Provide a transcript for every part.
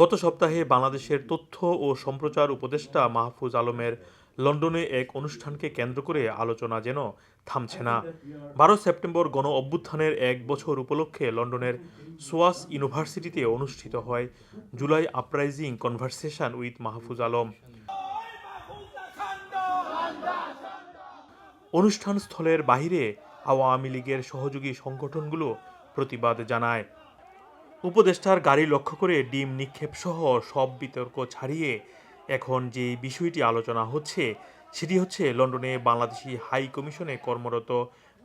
গত সপ্তাহে বাংলাদেশের তথ্য ও সম্প্রচার উপদেষ্টা মাহফুজ আলমের লন্ডনে এক অনুষ্ঠানকে কেন্দ্র করে আলোচনা যেন থামছে না। বারো সেপ্টেম্বর গণ অভ্যুত্থানের এক বছর উপলক্ষে লন্ডনের সোয়াস ইউনিভার্সিটিতে অনুষ্ঠিত হয় July uprising conversation with Mahfuz Alam. অনুষ্ঠান স্থলের বাহিরে আওয়ামী লীগের সহযোগী সংগঠনগুলো প্রতিবাদ জানায়। উপদেষ্টার গাড়ি লক্ষ্য করে ডিম নিক্ষেপ সহ সব বিতর্ক ছাড়িয়ে এখন যে বিষয়টি আলোচনা হচ্ছে, সেটি হচ্ছে লন্ডনে বাংলাদেশি হাই কমিশনে কর্মরত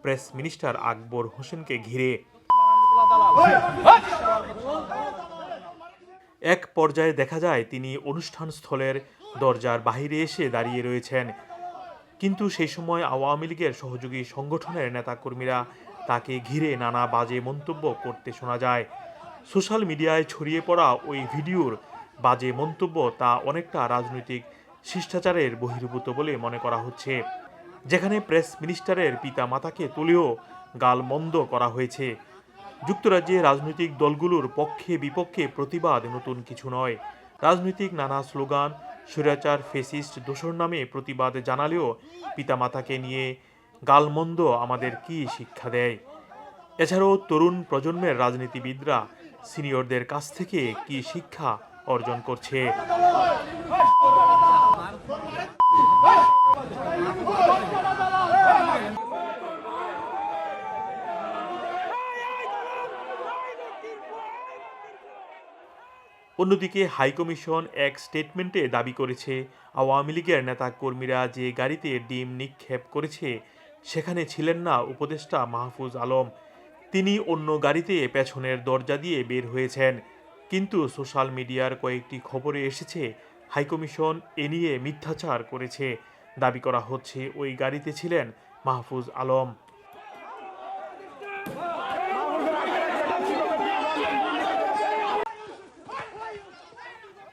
প্রেস মিনিস্টার আকবর হোসেনকে ঘিরে। এক পর্যায়ে দেখা যায় তিনি অনুষ্ঠান স্থলের দরজার বাইরে এসে দাঁড়িয়ে রয়েছেন। কিন্তু সেই সময় আওয়ামী লীগের সহযোগী সংগঠনের নেতাকর্মীরা তাকে ঘিরে নানা বাজে মন্তব্য করতে শোনা যায়। সোশ্যাল মিডিয়ায় ছড়িয়ে পড়া ওই ভিডিওর বাজে মন্তব্য তা অনেকটা রাজনৈতিক শিষ্টাচারের বহির্ভূত বলে মনে করা হচ্ছে। যেখানে প্রেস মিনিস্টারের পিতা মাতাকে তুলেও গালমন্দ করা হয়েছে। যুক্তরাজ্যে রাজনৈতিক দলগুলোর পক্ষে বিপক্ষে প্রতিবাদ নতুন কিছু নয়। রাজনৈতিক নানা স্লোগান, স্বৈরাচার, ফেসিস্ট দোসর নামে প্রতিবাদ জানালেও পিতামাতাকে নিয়ে গালমন্দ আমাদের কি শিক্ষা দেয়? এছাড়াও তরুণ প্রজন্মের রাজনীতিবিদরা সিনিয়রদের কাছ থেকে কি শিক্ষা অর্জন করছে? অন্যদিকে হাইকমিশন এক স্টেটমেন্টে দাবি করেছে, আওয়ামী লীগের নেতা কর্মীরা যে গাড়িতে ডিম নিক্ষেপ করেছে, সেখানে ছিলেন না উপদেষ্টা মাহফুজ আলম। তিনি অন্য গাড়িতে পেছনের দরজা দিয়ে বের হয়েছেন। কিন্তু সোশ্যাল মিডিয়ার কয়েকটি খবরে এসেছে, হাইকমিশন এ নিয়ে মিথ্যাচার করেছে। দাবি করা হচ্ছে, ওই গাড়িতে ছিলেন মাহফুজ আলম।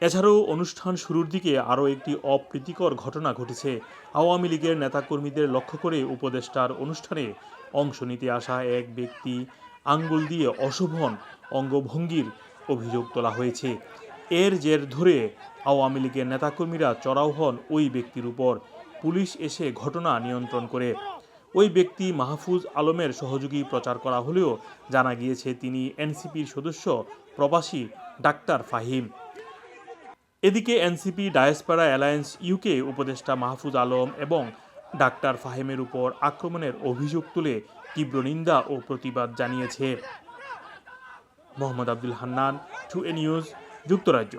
এছাড়াও অনুষ্ঠান শুরুর দিকে আরও একটি অপ্রীতিকর ঘটনা ঘটেছে। আওয়ামী লীগের নেতাকর্মীদের লক্ষ্য করে উপদেষ্টার অনুষ্ঠানে অংশ নিতে আসা এক ব্যক্তি আঙ্গুল দিয়ে অশোভন অঙ্গভঙ্গির অভিযোগ তোলা হয়েছে। এর জের ধরে আওয়ামী লীগের নেতাকর্মীরা চড়াও হন ওই ব্যক্তির উপর। পুলিশ এসে ঘটনা নিয়ন্ত্রণ করে। ওই ব্যক্তি মাহফুজ আলমের সহযোগী প্রচার করা হলেও জানা গিয়েছে, তিনি এনসিপির সদস্য, প্রবাসী ডাক্তার ফাহিম। এদিকে এনসিপি ডায়াসপারা অ্যালায়েন্স ইউকে উপদেষ্টা মাহফুজ আলম এবং ডাক্তার ফাহেমের উপর আক্রমণের অভিযোগ তুলে তীব্র নিন্দা ও প্রতিবাদ জানিয়েছে। Mohammad Abdul Hannan, to A news, যুক্তরাজ্য।